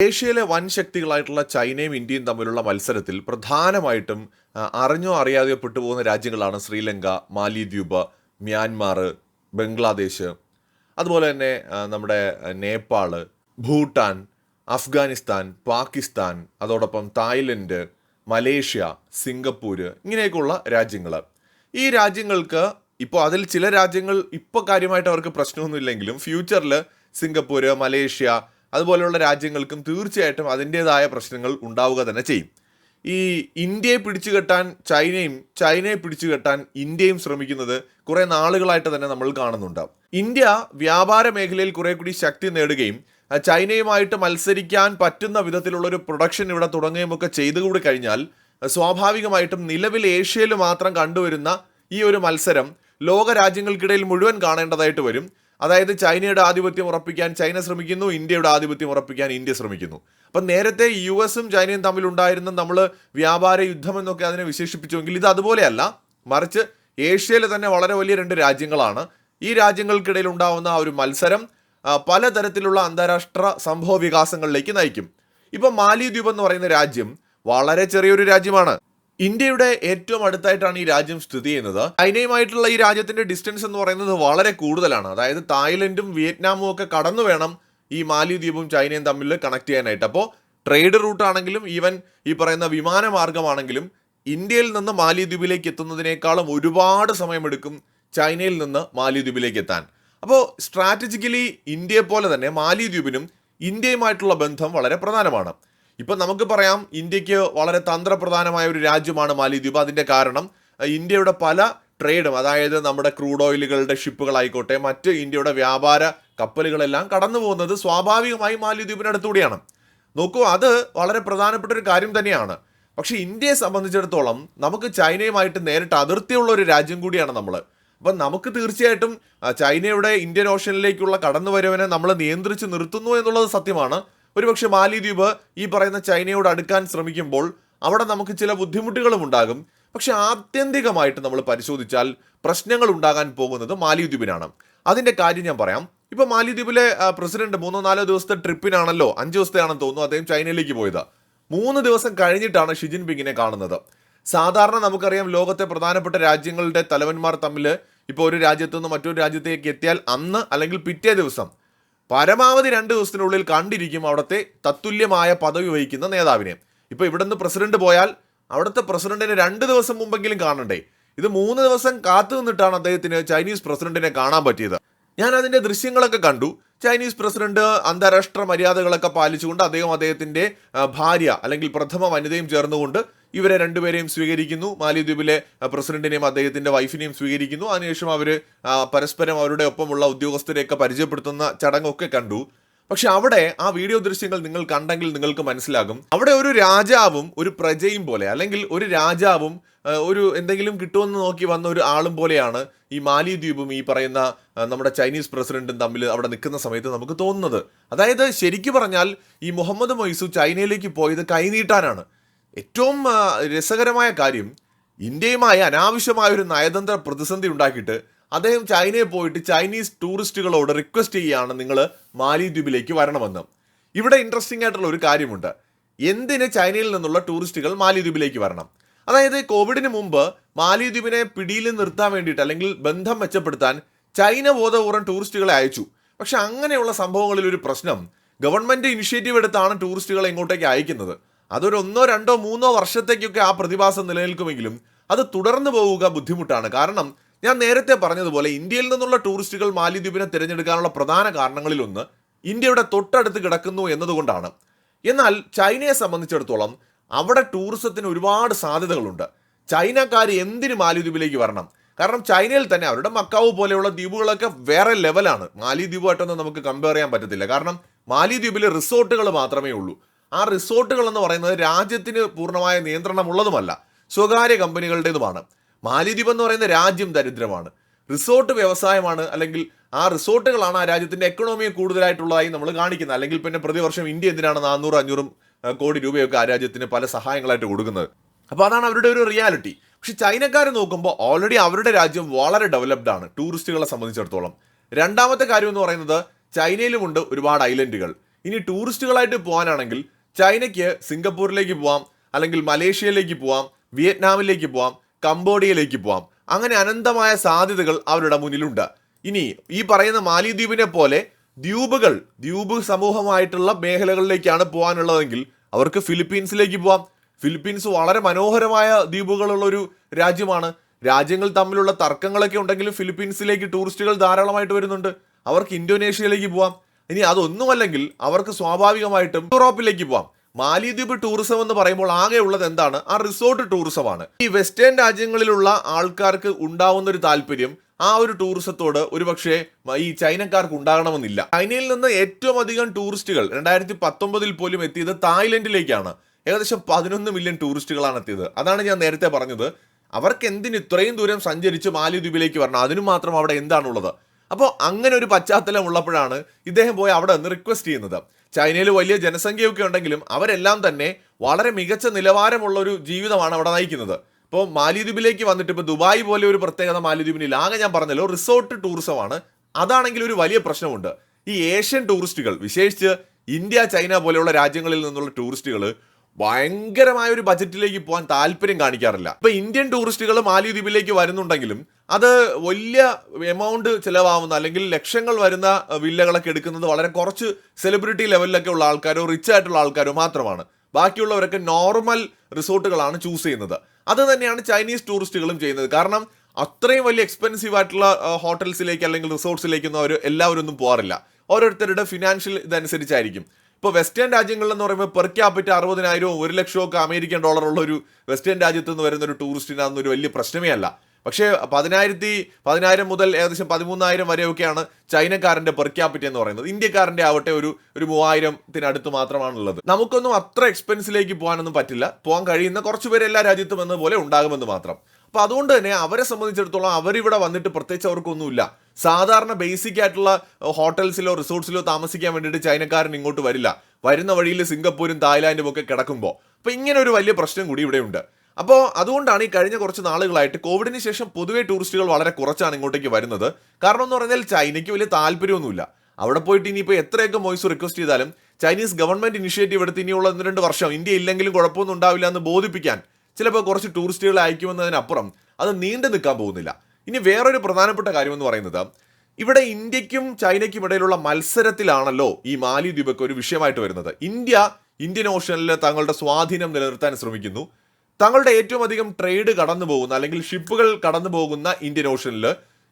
ഏഷ്യയിലെ വൻ ശക്തികളായിട്ടുള്ള ചൈനയും ഇന്ത്യയും തമ്മിലുള്ള മത്സരത്തിൽ പ്രധാനമായിട്ടും അറിഞ്ഞോ അറിയാതെയോ പെട്ടുപോകുന്ന രാജ്യങ്ങളാണ് ശ്രീലങ്ക മാലിദ്വീപ് മ്യാൻമാർ ബംഗ്ലാദേശ്. അതുപോലെ തന്നെ നമ്മുടെ നേപ്പാൾ ഭൂട്ടാൻ അഫ്ഗാനിസ്ഥാൻ പാകിസ്ഥാൻ അതോടൊപ്പം തായ്ലൻഡ് മലേഷ്യ സിംഗപ്പൂർ ഇങ്ങനെയൊക്കെയുള്ള രാജ്യങ്ങൾ. ഈ രാജ്യങ്ങൾക്ക് ഇപ്പോൾ അതിൽ ചില രാജ്യങ്ങൾ ഇപ്പോൾ കാര്യമായിട്ട് അവർക്ക് പ്രശ്നമൊന്നുമില്ലെങ്കിലും ഫ്യൂച്ചറിൽ സിംഗപ്പൂർ മലേഷ്യ അതുപോലെയുള്ള രാജ്യങ്ങൾക്കും തീർച്ചയായിട്ടും അതിന്റേതായ പ്രശ്നങ്ങൾ ഉണ്ടാവുക തന്നെ ചെയ്യും. ഈ ഇന്ത്യയെ പിടിച്ചു കെട്ടാൻ ചൈനയും ചൈനയെ പിടിച്ചു കെട്ടാൻ ഇന്ത്യയും ശ്രമിക്കുന്നത് കുറേ നാളുകളായിട്ട് തന്നെ നമ്മൾ കാണുന്നുണ്ടാവും ഇന്ത്യ വ്യാപാര മേഖലയിൽ കുറേ കൂടി ശക്തി നേടുകയും ചൈനയുമായിട്ട് മത്സരിക്കാൻ പറ്റുന്ന വിധത്തിലുള്ള ഒരു പ്രൊഡക്ഷൻ ഇവിടെ തുടങ്ങുകയും ഒക്കെ ചെയ്തുകൂടി കഴിഞ്ഞാൽ സ്വാഭാവികമായിട്ടും നിലവിൽ ഏഷ്യയിൽ മാത്രം കണ്ടുവരുന്ന ഈ ഒരു മത്സരം ലോക രാജ്യങ്ങൾക്കിടയിൽ മുഴുവൻ കാണേണ്ടതായിട്ട് വരും. അതായത് ചൈനയുടെ ആധിപത്യം ഉറപ്പിക്കാൻ ചൈന ശ്രമിക്കുന്നു ഇന്ത്യയുടെ ആധിപത്യം ഉറപ്പിക്കാൻ ഇന്ത്യ ശ്രമിക്കുന്നു. അപ്പം നേരത്തെ യു എസും ചൈനയും തമ്മിലുണ്ടായിരുന്ന നമ്മൾ വ്യാപാര യുദ്ധം എന്നൊക്കെ അതിനെ വിശേഷിപ്പിച്ചുവെങ്കിൽ ഇത് അതുപോലെയല്ല. മറിച്ച് ഏഷ്യയിലെ തന്നെ വളരെ വലിയ രണ്ട് രാജ്യങ്ങളാണ്. ഈ രാജ്യങ്ങൾക്കിടയിൽ ഉണ്ടാവുന്ന ആ ഒരു മത്സരം പലതരത്തിലുള്ള അന്താരാഷ്ട്ര സംഭവ വികാസങ്ങളിലേക്ക് നയിക്കും. ഇപ്പം മാലിദ്വീപ് എന്ന് പറയുന്ന രാജ്യം വളരെ ചെറിയൊരു രാജ്യമാണ്. ഇന്ത്യയുടെ ഏറ്റവും അടുത്തായിട്ടാണ് ഈ രാജ്യം സ്ഥിതി ചെയ്യുന്നത്. ചൈനയുമായിട്ടുള്ള ഈ രാജ്യത്തിന്റെ ഡിസ്റ്റൻസ് എന്ന് പറയുന്നത് വളരെ കൂടുതലാണ്. അതായത് തായ്ലൻഡും വിയറ്റ്നാമും ഒക്കെ കടന്നു വേണം ഈ മാലിദ്വീപും ചൈനയും തമ്മിൽ കണക്ട് ചെയ്യാനായിട്ട്. അപ്പോൾ ട്രേഡ് റൂട്ട് ആണെങ്കിലും ഈവൻ ഈ പറയുന്ന വിമാനമാർഗമാണെങ്കിലും ഇന്ത്യയിൽ നിന്ന് മാലിദ്വീപിലേക്ക് എത്തുന്നതിനേക്കാളും ഒരുപാട് സമയമെടുക്കും ചൈനയിൽ നിന്ന് മാലിദ്വീപിലേക്ക് എത്താൻ. അപ്പോൾ സ്ട്രാറ്റജിക്കലി ഇന്ത്യയെ പോലെ തന്നെ മാലിദ്വീപിനും ഇന്ത്യയുമായിട്ടുള്ള ബന്ധം വളരെ പ്രധാനമാണ്. ഇപ്പം നമുക്ക് പറയാം ഇന്ത്യയ്ക്ക് വളരെ തന്ത്രപ്രധാനമായ ഒരു രാജ്യമാണ് മാലിദ്വീപ്. അതിന്റെ കാരണം ഇന്ത്യയുടെ പല ട്രേഡും അതായത് നമ്മുടെ ക്രൂഡ് ഓയിലുകളുടെ ഷിപ്പുകളായിക്കോട്ടെ മറ്റ് ഇന്ത്യയുടെ വ്യാപാര കപ്പലുകളെല്ലാം കടന്നു പോകുന്നത് സ്വാഭാവികമായി മാലിദ്വീപിനടുത്തൂടെയാണ് നോക്കൂ അത് വളരെ പ്രധാനപ്പെട്ട ഒരു കാര്യം തന്നെയാണ്. പക്ഷേ ഇന്ത്യയെ സംബന്ധിച്ചിടത്തോളം നമുക്ക് ചൈനയുമായിട്ട് നേരിട്ട് അതിർത്തിയുള്ള ഒരു രാജ്യം കൂടിയാണ് നമ്മൾ അപ്പം നമുക്ക് തീർച്ചയായിട്ടും ചൈനയുടെ ഇന്ത്യൻ ഓഷനിലേക്കുള്ള കടന്നുവരവിനെ നമ്മൾ നിയന്ത്രിച്ച് നിർത്തുന്നു എന്നുള്ളത് സത്യമാണ്. ഒരുപക്ഷെ മാലിദ്വീപ് ഈ പറയുന്ന ചൈനയോട് അടുക്കാൻ ശ്രമിക്കുമ്പോൾ അവിടെ നമുക്ക് ചില ബുദ്ധിമുട്ടുകളും ഉണ്ടാകും. പക്ഷെ ആത്യന്തികമായിട്ട് നമ്മൾ പരിശോധിച്ചാൽ പ്രശ്നങ്ങൾ ഉണ്ടാകാൻ പോകുന്നത് മാലിദ്വീപിനാണ്. അതിന്റെ കാര്യം ഞാൻ പറയാം. ഇപ്പൊ മാലിദ്വീപിലെ പ്രസിഡന്റ് മൂന്നോ നാലോ ദിവസത്തെ ട്രിപ്പിനാണല്ലോ അഞ്ച് ദിവസത്തെയാണെന്ന് തോന്നുന്നു അദ്ദേഹം ചൈനയിലേക്ക് പോയത്. മൂന്ന് ദിവസം കഴിഞ്ഞിട്ടാണ് ഷിജിൻ പിങ്ങിനെ കാണുന്നത്. സാധാരണ നമുക്കറിയാം ലോകത്തെ പ്രധാനപ്പെട്ട രാജ്യങ്ങളുടെ തലവന്മാർ തമ്മിൽ ഇപ്പോൾ ഒരു രാജ്യത്തു നിന്ന് മറ്റൊരു രാജ്യത്തേക്ക് എത്തിയാൽ അന്ന് അല്ലെങ്കിൽ പിറ്റേ ദിവസം പരമാവധി രണ്ട് ദിവസത്തിനുള്ളിൽ കണ്ടിരിക്കും അവിടുത്തെ തത്തുല്യമായ പദവി വഹിക്കുന്ന നേതാവിനെ. ഇപ്പൊ ഇവിടുന്ന് പ്രസിഡന്റ് പോയാൽ അവിടുത്തെ പ്രസിഡന്റിനെ രണ്ട് ദിവസം മുമ്പെങ്കിലും കാണണ്ടേ? ഇത് മൂന്ന് ദിവസം കാത്തു നിന്നിട്ടാണ് അദ്ദേഹത്തിന് ചൈനീസ് പ്രസിഡന്റിനെ കാണാൻ പറ്റിയത്. ഞാൻ അതിന്റെ ദൃശ്യങ്ങളൊക്കെ കണ്ടു. ചൈനീസ് പ്രസിഡന്റ് അന്താരാഷ്ട്ര മര്യാദകളൊക്കെ പാലിച്ചുകൊണ്ട് അദ്ദേഹം അദ്ദേഹത്തിന്റെ ഭാര്യ അല്ലെങ്കിൽ പ്രഥമ വനിതയും ചേർന്നുകൊണ്ട് ഇവരെ രണ്ടുപേരെയും സ്വീകരിക്കുന്നു. മാലിദ്വീപിലെ പ്രസിഡന്റിനെയും അദ്ദേഹത്തിന്റെ വൈഫിനെയും സ്വീകരിക്കുന്നു. അതിനുശേഷം അവർ പരസ്പരം അവരുടെ ഒപ്പമുള്ള ഉദ്യോഗസ്ഥരെയൊക്കെ പരിചയപ്പെടുത്തുന്ന ചടങ്ങൊക്കെ കണ്ടു. പക്ഷെ അവിടെ ആ വീഡിയോ ദൃശ്യങ്ങൾ നിങ്ങൾ കണ്ടെങ്കിൽ നിങ്ങൾക്ക് മനസ്സിലാകും. അവിടെ ഒരു രാജാവും ഒരു പ്രജയും പോലെ അല്ലെങ്കിൽ ഒരു രാജാവും ഒരു എന്തെങ്കിലും കിട്ടുമെന്ന് നോക്കി വന്ന ഒരു ആളും പോലെയാണ് ഈ മാലിദ്വീപും ഈ പറയുന്ന നമ്മുടെ ചൈനീസ് പ്രസിഡന്റും തമ്മിൽ അവിടെ നിൽക്കുന്ന സമയത്ത് നമുക്ക് തോന്നുന്നത്. അതായത് ശരിക്കു പറഞ്ഞാൽ ഈ മുഹമ്മദ് മൊയ്സു ചൈനയിലേക്ക് പോയത് കൈനീട്ടാനാണ്. ഏറ്റവും രസകരമായ കാര്യം ഇന്ത്യയുമായി അനാവശ്യമായ ഒരു നയതന്ത്ര പ്രതിസന്ധി ഉണ്ടാക്കിയിട്ട് അദ്ദേഹം ചൈനയിൽ പോയിട്ട് ചൈനീസ് ടൂറിസ്റ്റുകളോട് റിക്വസ്റ്റ് ചെയ്യുകയാണ് നിങ്ങൾ മാലിദ്വീപിലേക്ക് വരണമെന്ന്. ഇവിടെ ഇൻട്രസ്റ്റിംഗ് ആയിട്ടുള്ള ഒരു കാര്യമുണ്ട്. എന്തിന് ചൈനയിൽ നിന്നുള്ള ടൂറിസ്റ്റുകൾ മാലിദ്വീപിലേക്ക് വരണം? അതായത് കോവിഡിന് മുമ്പ് മാലിദ്വീപിനെ പിടിയിൽ നിർത്താൻ വേണ്ടിയിട്ട് അല്ലെങ്കിൽ ബന്ധം മെച്ചപ്പെടുത്താൻ ചൈന ബോധപൂർവം ടൂറിസ്റ്റുകളെ അയച്ചു. പക്ഷെ അങ്ങനെയുള്ള സംഭവങ്ങളിൽ ഒരു പ്രശ്നം ഗവൺമെന്റ് ഇനിഷ്യേറ്റീവ് എടുത്താണ് ടൂറിസ്റ്റുകളെ ഇങ്ങോട്ടേക്ക് അയക്കുന്നത്. അതൊരു ഒന്നോ രണ്ടോ മൂന്നോ വർഷത്തേക്കൊക്കെ ആ പ്രതിഭാസം നിലനിൽക്കുമെങ്കിലും അത് തുടർന്നു പോവുക ബുദ്ധിമുട്ടാണ്. കാരണം ഞാൻ നേരത്തെ പറഞ്ഞതുപോലെ ഇന്ത്യയിൽ നിന്നുള്ള ടൂറിസ്റ്റുകൾ മാലിദ്വീപിനെ തിരഞ്ഞെടുക്കാനുള്ള പ്രധാന കാരണങ്ങളിലൊന്ന് ഇന്ത്യയുടെ തൊട്ടടുത്ത് കിടക്കുന്നു എന്നതുകൊണ്ടാണ്. എന്നാൽ ചൈനയെ സംബന്ധിച്ചിടത്തോളം അവിടെ ടൂറിസത്തിന് ഒരുപാട് സാധ്യതകളുണ്ട്. ചൈനക്കാർ എന്തിന് മാലിദ്വീപിലേക്ക് വരണം? കാരണം ചൈനയിൽ തന്നെ അവരുടെ മക്കാവ് പോലെയുള്ള ദ്വീപുകളൊക്കെ വേറെ ലെവലാണ്. മാലിദ്വീപുമായിട്ടൊന്നും നമുക്ക് കമ്പയർ ചെയ്യാൻ പറ്റത്തില്ല. കാരണം മാലിദ്വീപിലെ റിസോർട്ടുകൾ മാത്രമേ ഉള്ളൂ. ആ റിസോർട്ടുകൾ എന്ന് പറയുന്നത് രാജ്യത്തിന് പൂർണമായ നിയന്ത്രണമുള്ളതുമല്ല സ്വകാര്യ കമ്പനികളുടേതുമാണ്. മാലിദ്വീപ് എന്ന് പറയുന്ന രാജ്യം ദരിദ്രമാണ്. റിസോർട്ട് വ്യവസായമാണ് അല്ലെങ്കിൽ ആ റിസോർട്ടുകളാണ് ആ രാജ്യത്തിന്റെ എക്കണോമിയെ കൂടുതലായിട്ടുള്ളതായി നമ്മൾ കാണിക്കുന്നത്. അല്ലെങ്കിൽ പിന്നെ പ്രതിവർഷം ഇന്ത്യ എന്തിനാണ് നാനൂറ് അഞ്ഞൂറും കോടി രൂപയൊക്കെ ആ രാജ്യത്തിന് പല സഹായങ്ങളായിട്ട് കൊടുക്കുന്നത്. അപ്പോൾ അതാണ് അവരുടെ ഒരു റിയാലിറ്റി പക്ഷെ ചൈനക്കാർ നോക്കുമ്പോൾ ഓൾറെഡി അവരുടെ രാജ്യം വളരെ ഡെവലപ്ഡ് ആണ് ടൂറിസ്റ്റുകളെ സംബന്ധിച്ചിടത്തോളം. രണ്ടാമത്തെ കാര്യം എന്ന് പറയുന്നത് ചൈനയിലുമുണ്ട് ഒരുപാട് ഐലൻഡുകൾ ഇനി ടൂറിസ്റ്റുകളായിട്ട് പോകാനാണെങ്കിൽ ചൈനയ്ക്ക് സിംഗപ്പൂരിലേക്ക് പോവാം അല്ലെങ്കിൽ മലേഷ്യയിലേക്ക് പോവാം വിയറ്റ്നാമിലേക്ക് പോവാം കംബോഡിയയിലേക്ക് പോവാം. അങ്ങനെ അനന്തമായ സാധ്യതകൾ അവരുടെ മുന്നിലുണ്ട്. ഇനി ഈ പറയുന്ന മാലിദ്വീപിനെ പോലെ ദ്വീപുകൾ ദ്വീപ് സമൂഹമായിട്ടുള്ള മേഖലകളിലേക്കാണ് പോകാനുള്ളതെങ്കിൽ അവർക്ക് ഫിലിപ്പീൻസിലേക്ക് പോവാം. ഫിലിപ്പീൻസ് വളരെ മനോഹരമായ ദ്വീപുകളുള്ള ഒരു രാജ്യമാണ്. രാജ്യങ്ങൾ തമ്മിലുള്ള തർക്കങ്ങളൊക്കെ ഉണ്ടെങ്കിലും ഫിലിപ്പീൻസിലേക്ക് ടൂറിസ്റ്റുകൾ ധാരാളമായിട്ട് വരുന്നുണ്ട്. അവർക്ക് ഇന്തോനേഷ്യയിലേക്ക് പോവാം. ഇനി അതൊന്നുമല്ലെങ്കിൽ അവർക്ക് സ്വാഭാവികമായിട്ടും യൂറോപ്പിലേക്ക് പോവാം. മാലിദ്വീപ് ടൂറിസം എന്ന് പറയുമ്പോൾ ആകെ ഉള്ളത് എന്താണ്? ആ റിസോർട്ട് ടൂറിസമാണ് ഈ വെസ്റ്റേൺ രാജ്യങ്ങളിലുള്ള ആൾക്കാർക്ക് ഉണ്ടാവുന്ന ഒരു താല്പര്യം ആ ഒരു ടൂറിസത്തോട് ഒരുപക്ഷെ ഈ ചൈനക്കാർക്ക് ഉണ്ടാകണമെന്നില്ല. ചൈനയിൽ നിന്ന് ഏറ്റവും അധികം ടൂറിസ്റ്റുകൾ രണ്ടായിരത്തി പത്തൊമ്പതിൽ പോലും എത്തിയത് തായ്ലൻഡിലേക്കാണ്. ഏകദേശം പതിനൊന്ന് മില്യൺ ടൂറിസ്റ്റുകളാണ് എത്തിയത്. അതാണ് ഞാൻ നേരത്തെ പറഞ്ഞത്. അവർക്ക് എന്തിന് ഇത്രയും ദൂരം സഞ്ചരിച്ച് മാലിദ്വീപിലേക്ക് വരണം? അതിനു മാത്രം അവിടെ എന്താണുള്ളത്? അപ്പോൾ അങ്ങനെ ഒരു പശ്ചാത്തലം ഉള്ളപ്പോഴാണ് ഇദ്ദേഹം പോയി അവിടെ നിന്ന് റിക്വസ്റ്റ് ചെയ്യുന്നത്. ചൈനയിൽ വലിയ ജനസംഖ്യയൊക്കെ ഉണ്ടെങ്കിലും അവരെല്ലാം തന്നെ വളരെ മികച്ച നിലവാരമുള്ള ഒരു ജീവിതമാണ് അവിടെ നയിക്കുന്നത്. ഇപ്പോൾ മാലിദ്വീപിലേക്ക് വന്നിട്ട് ഇപ്പോൾ ദുബായ് പോലെ ഒരു പ്രത്യേകത മാലിദ്വീപിനില്ല. ആകെ ഞാൻ പറഞ്ഞല്ലോ റിസോർട്ട് ടൂറിസമാണ് അതാണെങ്കിൽ ഒരു വലിയ പ്രശ്നമുണ്ട്. ഈ ഏഷ്യൻ ടൂറിസ്റ്റുകൾ വിശേഷിച്ച് ഇന്ത്യ ചൈന പോലെയുള്ള രാജ്യങ്ങളിൽ നിന്നുള്ള ടൂറിസ്റ്റുകൾ ഭയങ്കരമായ ഒരു ബജറ്റിലേക്ക് പോകാൻ താല്പര്യം കാണിക്കാറില്ല. ഇപ്പൊ ഇന്ത്യൻ ടൂറിസ്റ്റുകൾ മാലിദ്വീപിലേക്ക് വരുന്നുണ്ടെങ്കിലും അത് വലിയ എമൗണ്ട് ചിലവാകുന്ന അല്ലെങ്കിൽ ലക്ഷങ്ങൾ വരുന്ന വില്ലകളൊക്കെ എടുക്കുന്നത് വളരെ കുറച്ച് സെലിബ്രിറ്റി ലെവലിലൊക്കെ ഉള്ള ആൾക്കാരോ റിച്ച് ആയിട്ടുള്ള ആൾക്കാരോ മാത്രമാണ്. ബാക്കിയുള്ളവരൊക്കെ നോർമൽ റിസോർട്ടുകളാണ് ചൂസ് ചെയ്യുന്നത്. അത് തന്നെയാണ് ചൈനീസ് ടൂറിസ്റ്റുകളും ചെയ്യുന്നത്. കാരണം അത്രയും വലിയ എക്സ്പെൻസീവ് ആയിട്ടുള്ള ഹോട്ടൽസിലേക്ക് അല്ലെങ്കിൽ റിസോർട്ട്സിലേക്കൊന്നും അവർ എല്ലാവരും ഒന്നും പോകാറില്ല. ഓരോരുത്തരുടെ ഫിനാൻഷ്യൽ ഇതനുസരിച്ചായിരിക്കും. ഇപ്പോൾ വെസ്റ്റേൺ രാജ്യങ്ങളിൽ എന്ന് പറയുമ്പോൾ പെർ ക്യാപിറ്റ അറുപതിനായിരവും ഒരു ലക്ഷവും ഒക്കെ അമേരിക്കൻ ഡോളർ ഉള്ള ഒരു വെസ്റ്റേൺ രാജ്യത്ത് നിന്ന് വരുന്ന ഒരു ടൂറിസ്റ്റിനാണെന്ന് ഒരു വലിയ പ്രശ്നമേ അല്ല. പക്ഷേ പതിനായിരത്തി പതിനായിരം മുതൽ ഏകദേശം പതിമൂന്നായിരം വരെയൊക്കെയാണ് ചൈനക്കാരന്റെ പെർ ക്യാപിറ്റ എന്ന് പറയുന്നത്. ഇന്ത്യക്കാരന്റെ ആവട്ടെ ഒരു ഒരു മൂവായിരത്തിനടുത്ത് മാത്രമാണുള്ളത്. നമുക്കൊന്നും അത്ര എക്സ്പെൻസിലേക്ക് പോകാനൊന്നും പറ്റില്ല. പോകാൻ കഴിയുന്ന കുറച്ച് പേര് എല്ലാ രാജ്യത്തും എന്ന പോലെ ഉണ്ടാകുമെന്ന് മാത്രം. അപ്പോൾ അതുകൊണ്ട് തന്നെ അവരെ സംബന്ധിച്ചിടത്തോളം അവരിവിടെ വന്നിട്ട് പ്രത്യേകിച്ച് അവർക്കൊന്നുമില്ല. സാധാരണ ബേസിക് ആയിട്ടുള്ള ഹോട്ടൽസിലോ റിസോർട്ട്സിലോ താമസിക്കാൻ വേണ്ടിയിട്ട് ചൈനക്കാരൻ ഇങ്ങോട്ട് വരില്ല. വരുന്ന വഴിയിൽ സിംഗപ്പൂരും തായ്ലാൻഡും ഒക്കെ കിടക്കുമ്പോൾ അപ്പോൾ ഇങ്ങനെ ഒരു വലിയ പ്രശ്നം കൂടി ഇവിടെയുണ്ട് അപ്പോൾ അതുകൊണ്ടാണ് ഈ കഴിഞ്ഞ കുറച്ച് നാളുകളായിട്ട് കോവിഡിന് ശേഷം പൊതുവേ ടൂറിസ്റ്റുകൾ വളരെ കുറച്ചാണ് ഇങ്ങോട്ടേക്ക് വരുന്നത്. കാരണം എന്ന് പറഞ്ഞാൽ ചൈനയ്ക്ക് വലിയ താല്പര്യമൊന്നുമില്ല. അവിടെ പോയിട്ട് ഇനിയിപ്പോൾ എത്രയൊക്കെ മോയ്സ് റിക്വസ്റ്റ് ചെയ്താലും ചൈനീസ് ഗവൺമെന്റ് ഇനിഷ്യേറ്റീവ് എടുത്ത് ഇനിയുള്ള ഒന്ന് രണ്ട് വർഷം ഇന്ത്യ ഇല്ലെങ്കിലും കുഴപ്പമൊന്നും ഉണ്ടാവില്ല എന്ന് ബോധിപ്പിക്കാൻ ചിലപ്പോൾ കുറച്ച് ടൂറിസ്റ്റുകളെ അയക്കുമെന്നതിനപ്പുറം അത് നീണ്ടു നിൽക്കാൻ പോകുന്നില്ല. ഇനി വേറൊരു പ്രധാനപ്പെട്ട കാര്യം എന്ന് പറയുന്നത് ഇവിടെ ഇന്ത്യക്കും ചൈനയ്ക്കും ഇടയിലുള്ള മത്സരത്തിലാണല്ലോ ഈ മാലിദ്വീപൊക്കെ ഒരു വിഷയമായിട്ട് വരുന്നത്. ഇന്ത്യ ഇന്ത്യൻ ഓഷനിൽ തങ്ങളുടെ സ്വാധീനം നിലനിർത്താൻ ശ്രമിക്കുന്നു. തങ്ങളുടെ ഏറ്റവും അധികം ട്രേഡ് കടന്നു പോകുന്ന അല്ലെങ്കിൽ ഷിപ്പുകൾ കടന്നു പോകുന്ന ഇന്ത്യൻ ഓഷനിൽ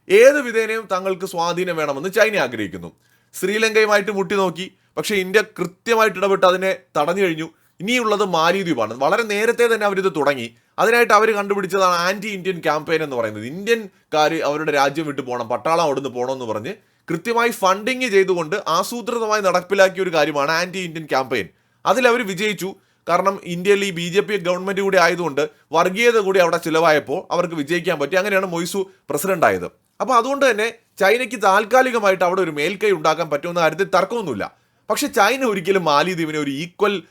ഏത് വിധേനയും തങ്ങൾക്ക് സ്വാധീനം വേണമെന്ന് ചൈന ആഗ്രഹിക്കുന്നു. ശ്രീലങ്കയുമായിട്ട് മുട്ടി നോക്കി. പക്ഷേ ഇന്ത്യ കൃത്യമായിട്ട് ഇടപെട്ട് അതിനെ തടഞ്ഞു കഴിഞ്ഞു. ഇനിയുള്ളത് മാലിദ്വീപാണ്. വളരെ നേരത്തെ തന്നെ അവരിത് തുടങ്ങി. അതിനായിട്ട് അവർ കണ്ടുപിടിച്ചതാണ് ആന്റി ഇന്ത്യൻ ക്യാമ്പയിൻ എന്ന് പറയുന്നത്. ഇന്ത്യൻകാർ അവരുടെ രാജ്യം വിട്ടു പോകണം പട്ടാളം അവിടുന്ന് പോകണമെന്ന് പറഞ്ഞ് കൃത്യമായി ഫണ്ടിങ് ചെയ്തുകൊണ്ട് ആസൂത്രിതമായി നടപ്പിലാക്കിയ ഒരു കാര്യമാണ് ആന്റി ഇന്ത്യൻ ക്യാമ്പയിൻ അതിൽ അവർ വിജയിച്ചു. കാരണം ഇന്ത്യയിൽ ഈ ബി ജെ പി ഗവൺമെന്റ് കൂടി ആയതുകൊണ്ട് വർഗീയത കൂടി അവിടെ ചിലവായപ്പോൾ അവർക്ക് വിജയിക്കാൻ പറ്റി. അങ്ങനെയാണ് മൊയ്സു പ്രസിഡന്റ് ആയത്. അപ്പോൾ അതുകൊണ്ട് തന്നെ ചൈനയ്ക്ക് താൽക്കാലികമായിട്ട് അവിടെ ഒരു മേൽക്കൈ ഉണ്ടാക്കാൻ പറ്റുമെന്ന കാര്യത്തിൽ തർക്കമൊന്നുമില്ല. പക്ഷേ ചൈന ഒരിക്കലും മാലിദ്വീപിനെ ഒരു ഈക്വൽ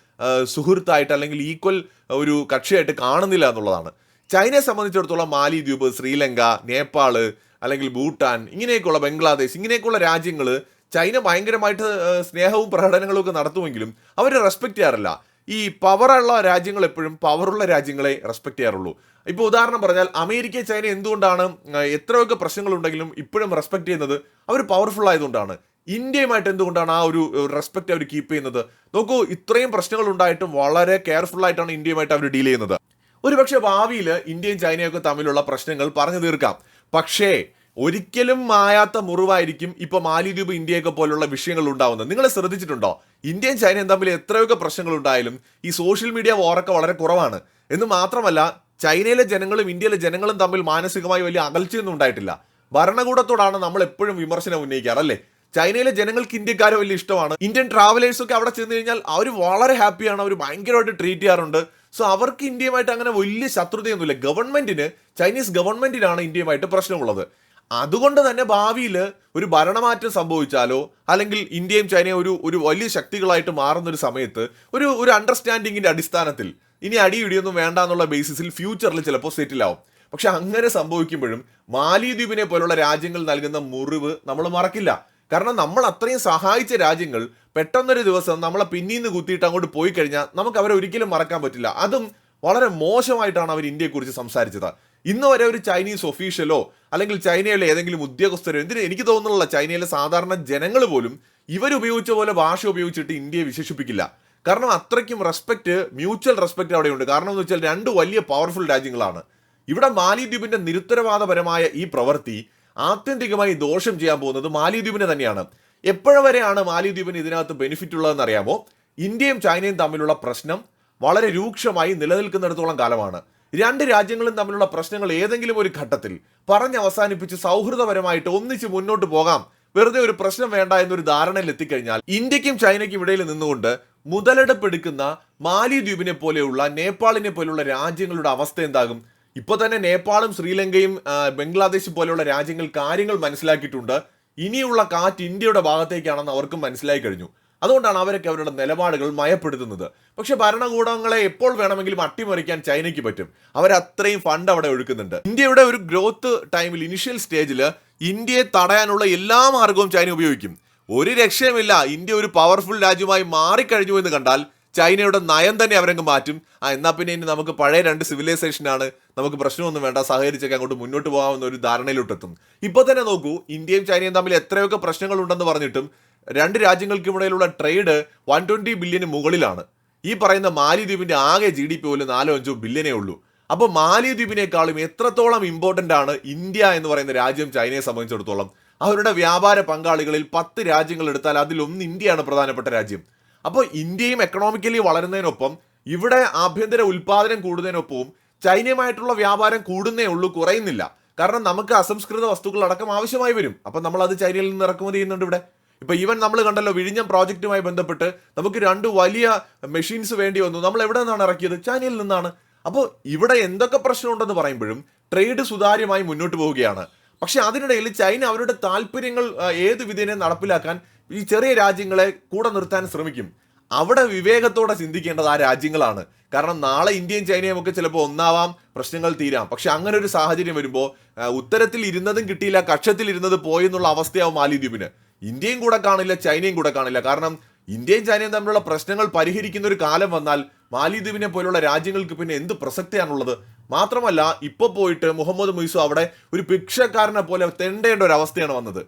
സുഹൃത്തായിട്ട് അല്ലെങ്കിൽ ഈക്വൽ ഒരു കക്ഷിയായിട്ട് കാണുന്നില്ല എന്നുള്ളതാണ്. ചൈനയെ സംബന്ധിച്ചിടത്തോളം മാലിദ്വീപ് ശ്രീലങ്ക നേപ്പാൾ അല്ലെങ്കിൽ ഭൂട്ടാൻ ഇങ്ങനെയൊക്കെയുള്ള ബംഗ്ലാദേശ് ഇങ്ങനെയൊക്കെയുള്ള രാജ്യങ്ങൾ ചൈന ഭയങ്കരമായിട്ട് സ്നേഹവും പ്രകടനങ്ങളും ഒക്കെ നടത്തുമെങ്കിലും അവർ റെസ്പെക്ട് ചെയ്യാറില്ല. ഈ പവറുള്ള രാജ്യങ്ങൾ എപ്പോഴും പവറുള്ള രാജ്യങ്ങളെ റെസ്പെക്ട് ചെയ്യാറുള്ളൂ. ഇപ്പോൾ ഉദാഹരണം പറഞ്ഞാൽ അമേരിക്ക ചൈന എന്തുകൊണ്ടാണ് എത്രയൊക്കെ പ്രശ്നങ്ങളുണ്ടെങ്കിലും ഇപ്പോഴും റെസ്പെക്ട് ചെയ്യുന്നത് അവർ പവർഫുൾ ആയതുകൊണ്ടാണ്. ഇന്ത്യയുമായിട്ട് എന്തുകൊണ്ടാണ് ആ ഒരു റെസ്പെക്ട് അവർ കീപ്പ് ചെയ്യുന്നത്? നോക്കൂ ഇത്രയും പ്രശ്നങ്ങൾ ഉണ്ടായിട്ടും വളരെ കെയർഫുൾ ആയിട്ടാണ് ഇന്ത്യയുമായിട്ട് അവർ ഡീൽ ചെയ്യുന്നത്. ഒരുപക്ഷെ ഭാവിയിൽ ഇന്ത്യയും ചൈനയൊക്കെ തമ്മിലുള്ള പ്രശ്നങ്ങൾ പറഞ്ഞു തീർക്കാം. പക്ഷേ ഒരിക്കലും മായാത്ത മുറിവായിരിക്കും ഇപ്പൊ മാലിദ്വീപ് ഇന്ത്യയൊക്കെ പോലുള്ള വിഷയങ്ങൾ ഉണ്ടാവുന്നത്. നിങ്ങൾ ശ്രദ്ധിച്ചിട്ടുണ്ടോ? ഇന്ത്യയും ചൈനയും തമ്മിൽ എത്രയൊക്കെ പ്രശ്നങ്ങൾ ഉണ്ടായാലും ഈ സോഷ്യൽ മീഡിയ വാറൊക്കെ വളരെ കുറവാണ്. എന്ന് മാത്രമല്ല ചൈനയിലെ ജനങ്ങളും ഇന്ത്യയിലെ ജനങ്ങളും തമ്മിൽ മാനസികമായി വലിയ അകൽച്ചയൊന്നും ഉണ്ടായിട്ടില്ല. ഭരണകൂടത്തോടാണ് നമ്മൾ എപ്പോഴും വിമർശനം ഉന്നയിക്കാറ് അല്ലേ? ചൈനയിലെ ജനങ്ങൾക്ക് ഇന്ത്യക്കാരെ വലിയ ഇഷ്ടമാണ്. ഇന്ത്യൻ ട്രാവലേഴ്സ് ഒക്കെ അവിടെ ചെന്ന് കഴിഞ്ഞാൽ അവർ വളരെ ഹാപ്പിയാണ് അവർ ഭയങ്കരമായിട്ട് ട്രീറ്റ് ചെയ്യാറുണ്ട്. സോ അവർക്ക് ഇന്ത്യയുമായിട്ട് അങ്ങനെ വലിയ ശത്രുതയൊന്നുമില്ല. ഗവൺമെന്റിന് ചൈനീസ് ഗവൺമെന്റിനാണ് ഇന്ത്യയുമായിട്ട് പ്രശ്നമുള്ളത്. അതുകൊണ്ട് തന്നെ ഭാവിയിൽ ഒരു ഭരണമാറ്റം സംഭവിച്ചാലോ അല്ലെങ്കിൽ ഇന്ത്യയും ചൈനയും ഒരു ഒരു വലിയ ശക്തികളായിട്ട് മാറുന്ന ഒരു സമയത്ത് ഒരു ഒരു അണ്ടർസ്റ്റാൻഡിങ്ങിന്റെ അടിസ്ഥാനത്തിൽ ഇനി അടിയിടിയൊന്നും വേണ്ട എന്നുള്ള ബേസിസിൽ ഫ്യൂച്ചറിൽ ചിലപ്പോൾ സെറ്റിൽ ആവും. പക്ഷെ അങ്ങനെ സംഭവിക്കുമ്പോഴും മാലിദ്വീപിനെ പോലുള്ള രാജ്യങ്ങൾ നൽകുന്ന മുറിവ് നമ്മൾ മറക്കില്ല. കാരണം നമ്മൾ അത്രയും സഹായിച്ച രാജ്യങ്ങൾ പെട്ടെന്നൊരു ദിവസം നമ്മളെ പിന്നീന്ന് കുത്തിയിട്ട് അങ്ങോട്ട് പോയി കഴിഞ്ഞാൽ നമുക്ക് അവരെ ഒരിക്കലും മറക്കാൻ പറ്റില്ല. അതും വളരെ മോശമായിട്ടാണ് അവർ ഇന്ത്യയെക്കുറിച്ച് സംസാരിച്ചത്. ഇന്ന് വരെ ഒരു ചൈനീസ് ഒഫീഷ്യലോ അല്ലെങ്കിൽ ചൈനയിലെ ഏതെങ്കിലും ഉദ്യോഗസ്ഥരോ എന്തിനും എനിക്ക് തോന്നുന്നുള്ള ചൈനയിലെ സാധാരണ ജനങ്ങൾ പോലും ഇവരുപയോഗിച്ച പോലെ ഭാഷ ഉപയോഗിച്ചിട്ട് ഇന്ത്യയെ വിശേഷിപ്പിക്കില്ല. കാരണം അത്രയ്ക്കും റെസ്പെക്ട് മ്യൂച്വൽ റെസ്പെക്ട് അവിടെയുണ്ട്. കാരണം എന്ന് വെച്ചാൽ രണ്ട് വലിയ പവർഫുൾ രാജ്യങ്ങളാണ്. ഇവിടെ മാലിദ്വീപിന്റെ നിരുത്തരവാദപരമായ ഈ പ്രവൃത്തി ആത്യന്തികമായി ദോഷം ചെയ്യാൻ പോകുന്നത് മാലിദ്വീപിനെ തന്നെയാണ്. എപ്പോഴവരെയാണ് മാലിദ്വീപിന് ഇതിനകത്ത് ബെനിഫിറ്റ് ഉള്ളതെന്ന് അറിയാമോ ഇന്ത്യയും ചൈനയും തമ്മിലുള്ള പ്രശ്നം വളരെ രൂക്ഷമായി നിലനിൽക്കുന്നിടത്തോളം കാലമാണ്. രണ്ട് രാജ്യങ്ങളും തമ്മിലുള്ള പ്രശ്നങ്ങൾ ഏതെങ്കിലും ഒരു ഘട്ടത്തിൽ പറഞ്ഞ് അവസാനിപ്പിച്ച് സൗഹൃദപരമായിട്ട് ഒന്നിച്ച് മുന്നോട്ട് പോകാം. വെറുതെ ഒരു പ്രശ്നം വേണ്ട എന്നൊരു ധാരണയിൽ എത്തിക്കഴിഞ്ഞാൽ ഇന്ത്യക്കും ചൈനയ്ക്കും ഇടയിൽ നിന്നുകൊണ്ട് മുതലെടുപ്പെടുക്കുന്ന മാലിദ്വീപിനെ പോലെയുള്ള നേപ്പാളിനെ പോലെയുള്ള രാജ്യങ്ങളുടെ അവസ്ഥ എന്താകും? ഇപ്പൊ തന്നെ നേപ്പാളും ശ്രീലങ്കയും ബംഗ്ലാദേശ് പോലെയുള്ള രാജ്യങ്ങൾ കാര്യങ്ങൾ മനസ്സിലാക്കിയിട്ടുണ്ട്. ഇനിയുള്ള കാറ്റ് ഇന്ത്യയുടെ ഭാഗത്തേക്കാണെന്ന് അവർക്കും മനസ്സിലായി കഴിഞ്ഞു. അതുകൊണ്ടാണ് അവരൊക്കെ അവരുടെ നിലപാടുകൾ മയപ്പെടുത്തുന്നത്. പക്ഷേ ഭരണകൂടങ്ങളെ എപ്പോൾ വേണമെങ്കിലും അട്ടിമറിക്കാൻ ചൈനയ്ക്ക് പറ്റും. അവരത്രയും ഫണ്ട് അവിടെ ഒഴുക്കുന്നുണ്ട്. ഇന്ത്യയുടെ ഒരു ഗ്രോത്ത് ടൈമിൽ ഇനിഷ്യൽ സ്റ്റേജിൽ ഇന്ത്യയെ തടയാനുള്ള എല്ലാ മാർഗവും ചൈന ഉപയോഗിക്കും. ഒരു രക്ഷയുമില്ല. ഇന്ത്യ ഒരു പവർഫുൾ രാജ്യമായി മാറിക്കഴിഞ്ഞു എന്ന് കണ്ടാൽ ചൈനയുടെ നയം തന്നെ അവരങ്ങ് മാറ്റും. ആ എന്നാൽ പിന്നെ ഇനി നമുക്ക് പഴയ രണ്ട് സിവിലൈസേഷനാണ് നമുക്ക് പ്രശ്നമൊന്നും വേണ്ട സഹകരിച്ചൊക്കെ അങ്ങോട്ട് മുന്നോട്ട് പോകാമെന്ന ഒരു ധാരണയിലോട്ടെത്തും ഇപ്പൊ തന്നെ നോക്കൂ ഇന്ത്യയും ചൈനയും തമ്മിൽ എത്രയൊക്കെ പ്രശ്നങ്ങൾ ഉണ്ടെന്ന് പറഞ്ഞിട്ടും രണ്ട് രാജ്യങ്ങൾക്കുമിടയിലുള്ള ട്രേഡ് വൺ ട്വന്റി ബില്യന് മുകളിലാണ്. ഈ പറയുന്ന മാലിദ്വീപിന്റെ ആകെ ജി ഡി പി പോലും നാലോ അഞ്ചോ ബില്യനേ ഉള്ളൂ. അപ്പോൾ മാലിദ്വീപിനേക്കാളും എത്രത്തോളം ഇമ്പോർട്ടന്റ് ആണ് ഇന്ത്യ എന്ന് പറയുന്ന രാജ്യം ചൈനയെ സംബന്ധിച്ചിടത്തോളം? അവരുടെ വ്യാപാര പങ്കാളികളിൽ പത്ത് രാജ്യങ്ങൾ എടുത്താൽ അതിലൊന്ന് ഇന്ത്യയാണ് പ്രധാനപ്പെട്ട രാജ്യം. അപ്പോൾ ഇന്ത്യയും എക്കണോമിക്കലി വളരുന്നതിനൊപ്പം ഇവിടെ ആഭ്യന്തര ഉൽപാദനം കൂടുന്നതിനൊപ്പവും ചൈനയുമായിട്ടുള്ള വ്യാപാരം കൂടുന്നേ ഉള്ളൂ കുറയുന്നില്ല. കാരണം നമുക്ക് അസംസ്കൃത വസ്തുക്കൾ അടക്കം ആവശ്യമായി വരും. അപ്പം നമ്മൾ അത് ചൈനയിൽ നിന്ന് ഇറക്കുമതി ചെയ്യുന്നുണ്ട് ഇവിടെ. ഇപ്പൊ ഈവൻ നമ്മൾ കണ്ടല്ലോ വിഴിഞ്ഞം പ്രോജക്റ്റുമായി ബന്ധപ്പെട്ട് നമുക്ക് രണ്ട് വലിയ മെഷീൻസ് വേണ്ടി വന്നു. നമ്മൾ എവിടെ നിന്നാണ് ഇറക്കിയത്? ചൈനയിൽ നിന്നാണ്. അപ്പോൾ ഇവിടെ എന്തൊക്കെ പ്രശ്നമുണ്ടെന്ന് പറയുമ്പോഴും ട്രേഡ് സുതാര്യമായി മുന്നോട്ട് പോവുകയാണ്. പക്ഷേ അതിനിടയിൽ ചൈന അവരുടെ താല്പര്യങ്ങൾ ഏത് വിധേനെ നടപ്പിലാക്കാൻ ഈ ചെറിയ രാജ്യങ്ങളെ കൂടെ നിർത്താൻ ശ്രമിക്കും. അവിടെ വിവേകത്തോടെ ചിന്തിക്കേണ്ടത് ആ രാജ്യങ്ങളാണ്. കാരണം നാളെ ഇന്ത്യയും ചൈനയും ഒക്കെ ചിലപ്പോൾ ഒന്നാവാം പ്രശ്നങ്ങൾ തീരാം. പക്ഷെ അങ്ങനെ ഒരു സാഹചര്യം വരുമ്പോൾ ഉത്തരത്തിൽ ഇരുന്നതും കിട്ടിയില്ല കക്ഷത്തിൽ ഇരുന്നത് പോയി എന്നുള്ള അവസ്ഥയാവും മാലിദ്വീപിന് ഇന്ത്യയും കൂടെ കാണില്ല ചൈനയും കൂടെ കാണില്ല. കാരണം ഇന്ത്യയും ചൈനയും തമ്മിലുള്ള പ്രശ്നങ്ങൾ പരിഹരിക്കുന്ന ഒരു കാലം വന്നാൽ മാലിദ്വീപിനെ പോലുള്ള രാജ്യങ്ങൾക്ക് പിന്നെ എന്ത് പ്രസക്തിയാണുള്ളത്? മാത്രമല്ല ഇപ്പോൾ പോയിട്ട് മുഹമ്മദ് മൊയ്സു അവിടെ ഒരു ഭിക്ഷക്കാരനെ പോലെ തെണ്ടേണ്ട ഒരു അവസ്ഥയാണ് വന്നത്.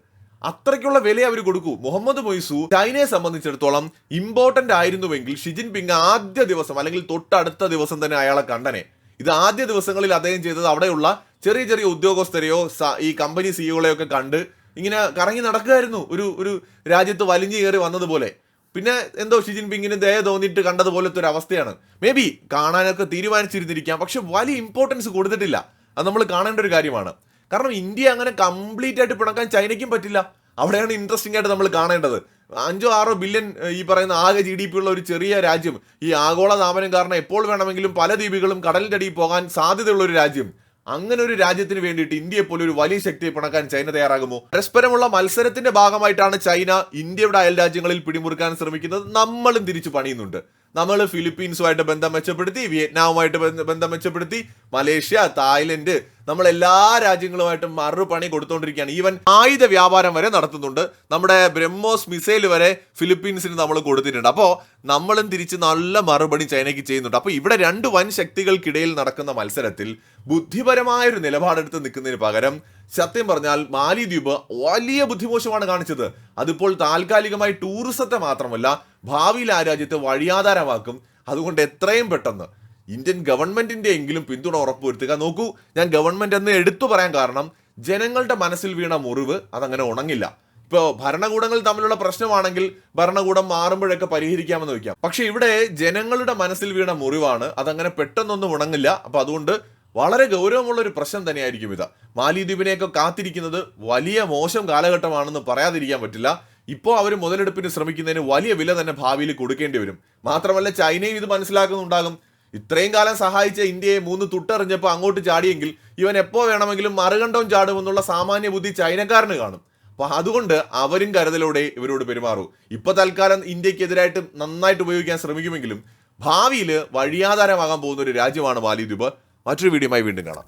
അത്രയ്ക്കുള്ള വില അവർ കൊടുക്കൂ. മുഹമ്മദ് മൊയ്സു ചൈനയെ സംബന്ധിച്ചിടത്തോളം ഇമ്പോർട്ടന്റ് ആയിരുന്നുവെങ്കിൽ ഷിജിൻ പിങ് ആദ്യ ദിവസം അല്ലെങ്കിൽ തൊട്ടടുത്ത ദിവസം തന്നെ അയാളെ കണ്ടനെ. ഇത് ആദ്യ ദിവസങ്ങളിൽ അദ്ദേഹം ചെയ്തത് അവിടെയുള്ള ചെറിയ ചെറിയ ഉദ്യോഗസ്ഥരെയോ ഈ കമ്പനി സിഇഒകളെയോ ഒക്കെ കണ്ട് ഇങ്ങനെ കറങ്ങി നടക്കുകയായിരുന്നു ഒരു ഒരു രാജ്യത്ത് വലിഞ്ഞു കയറി വന്നതുപോലെ. പിന്നെ എന്തോ ഷിജിൻ ജിൻപിങ്ങിന് ദയ തോന്നിയിട്ട് കണ്ടതുപോലത്തെ ഒരു അവസ്ഥയാണ്. മേ ബി കാണാനൊക്കെ തീരുമാനിച്ചിരുന്നിരിക്കാം. പക്ഷെ വലിയ ഇമ്പോർട്ടൻസ് കൊടുത്തിട്ടില്ല. അത് നമ്മൾ കാണേണ്ട ഒരു കാര്യമാണ്. കാരണം ഇന്ത്യ അങ്ങനെ കംപ്ലീറ്റ് ആയിട്ട് പിണക്കാൻ ചൈനയ്ക്കും പറ്റില്ല. അവിടെയാണ് ഇൻട്രസ്റ്റിംഗ് ആയിട്ട് നമ്മൾ കാണേണ്ടത്. അഞ്ചോ ആറോ ബില്യൺ ഈ പറയുന്ന ആകെ ജി ഡി പി ഉള്ള ഒരു ചെറിയ രാജ്യം ഈ ആഗോള താപനം കാരണം എപ്പോൾ വേണമെങ്കിലും പല ദ്വീപുകളും കടലിന്റെ അടിയിൽ പോകാൻ സാധ്യതയുള്ള ഒരു രാജ്യം. അങ്ങനെ ഒരു രാജ്യത്തിന് വേണ്ടിയിട്ട് ഇന്ത്യയെ പോലെ ഒരു വലിയ ശക്തിയെ പിണക്കാൻ ചൈന തയ്യാറാകുമോ? പരസ്പരമുള്ള മത്സരത്തിന്റെ ഭാഗമായിട്ടാണ് ചൈന ഇന്ത്യയുടെ അയൽ രാജ്യങ്ങളിൽ പിടിമുറുക്കാൻ ശ്രമിക്കുന്നത്. നമ്മളും തിരിച്ചു പണിയുന്നുണ്ട്. നമ്മൾ ഫിലിപ്പീൻസുമായിട്ട് ബന്ധം മെച്ചപ്പെടുത്തി വിയറ്റ്നാമുമായിട്ട് ബന്ധം മെച്ചപ്പെടുത്തി മലേഷ്യ തായ്ലൻഡ് നമ്മൾ എല്ലാ രാജ്യങ്ങളുമായിട്ടും മറുപണി കൊടുത്തുകൊണ്ടിരിക്കുകയാണ് ഈവൻ ആയുധ വ്യാപാരം വരെ നടത്തുന്നുണ്ട്. നമ്മുടെ ബ്രഹ്മോസ് മിസൈൽ വരെ ഫിലിപ്പീൻസിന് നമ്മൾ കൊടുത്തിട്ടുണ്ട്. അപ്പോൾ നമ്മളും തിരിച്ച് നല്ല മറുപടി ചൈനയ്ക്ക് ചെയ്യുന്നുണ്ട്. അപ്പോൾ ഇവിടെ രണ്ട് വൻ ശക്തികൾക്കിടയിൽ നടക്കുന്ന മത്സരത്തിൽ ബുദ്ധിപരമായ ഒരു നിലപാടെടുത്ത് നിൽക്കുന്നതിന് പകരം സത്യം പറഞ്ഞാൽ മാലിദ്വീപ് വലിയ ബുദ്ധിമോശമാണ് കാണിച്ചത്. അതിപ്പോൾ താൽക്കാലികമായി ടൂറിസത്തെ മാത്രമല്ല ഭാവിയിൽ ആ രാജ്യത്തെ വഴിയാധാരമാക്കും. അതുകൊണ്ട് എത്രയും പെട്ടെന്ന് ഇന്ത്യൻ ഗവൺമെന്റിന്റെ എങ്കിലും പിന്തുണ ഉറപ്പുവരുത്തുക. നോക്കൂ ഞാൻ ഗവൺമെന്റ് എന്ന് എടുത്തു പറയാൻ കാരണം ജനങ്ങളുടെ മനസ്സിൽ വീണ മുറിവ് അതങ്ങനെ ഉണങ്ങില്ല. ഇപ്പോൾ ഭരണകൂടങ്ങൾ തമ്മിലുള്ള പ്രശ്നമാണെങ്കിൽ ഭരണകൂടം മാറുമ്പോഴൊക്കെ പരിഹരിക്കാമെന്ന് വയ്ക്കാം. പക്ഷെ ഇവിടെ ജനങ്ങളുടെ മനസ്സിൽ വീണ മുറിവാണ് അതങ്ങനെ പെട്ടെന്നൊന്നും ഉണങ്ങില്ല. അപ്പോൾ അതുകൊണ്ട് വളരെ ഗൗരവമുള്ള ഒരു പ്രശ്നം തന്നെയായിരിക്കും ഇത്. മാലിദ്വീപിനെയൊക്കെ കാത്തിരിക്കുന്നത് വലിയ മോശം കാലഘട്ടമാണെന്ന് പറയാതിരിക്കാൻ പറ്റില്ല. ഇപ്പോൾ അവർ മുതലെടുപ്പിന് ശ്രമിക്കുന്നതിന് വലിയ വില തന്നെ ഭാവിയിൽ കൊടുക്കേണ്ടി വരും. മാത്രമല്ല ചൈനയും ഇത് മനസ്സിലാക്കുന്നുണ്ടാകും. ഇത്രയും കാലം സഹായിച്ച ഇന്ത്യയെ മൂന്ന് തുട്ടറിഞ്ഞപ്പോൾ അങ്ങോട്ട് ചാടിയെങ്കിൽ ഇവൻ എപ്പോൾ വേണമെങ്കിലും മറുകണ്ടവും ചാടുമെന്നുള്ള സാമാന്യ ബുദ്ധി ചൈനക്കാരന് കാണും. അപ്പോൾ അതുകൊണ്ട് അവരും കരുതലോടെ ഇവരോട് പെരുമാറൂ. ഇപ്പോൾ തൽക്കാലം ഇന്ത്യക്കെതിരായിട്ട് നന്നായിട്ട് ഉപയോഗിക്കാൻ ശ്രമിക്കുമെങ്കിലും ഭാവിയിൽ വഴിയാധാരമാകാൻ പോകുന്ന ഒരു രാജ്യമാണ് മാലിദ്വീപ് മറ്റൊരു വീഡിയോയുമായി വീണ്ടും കാണാം.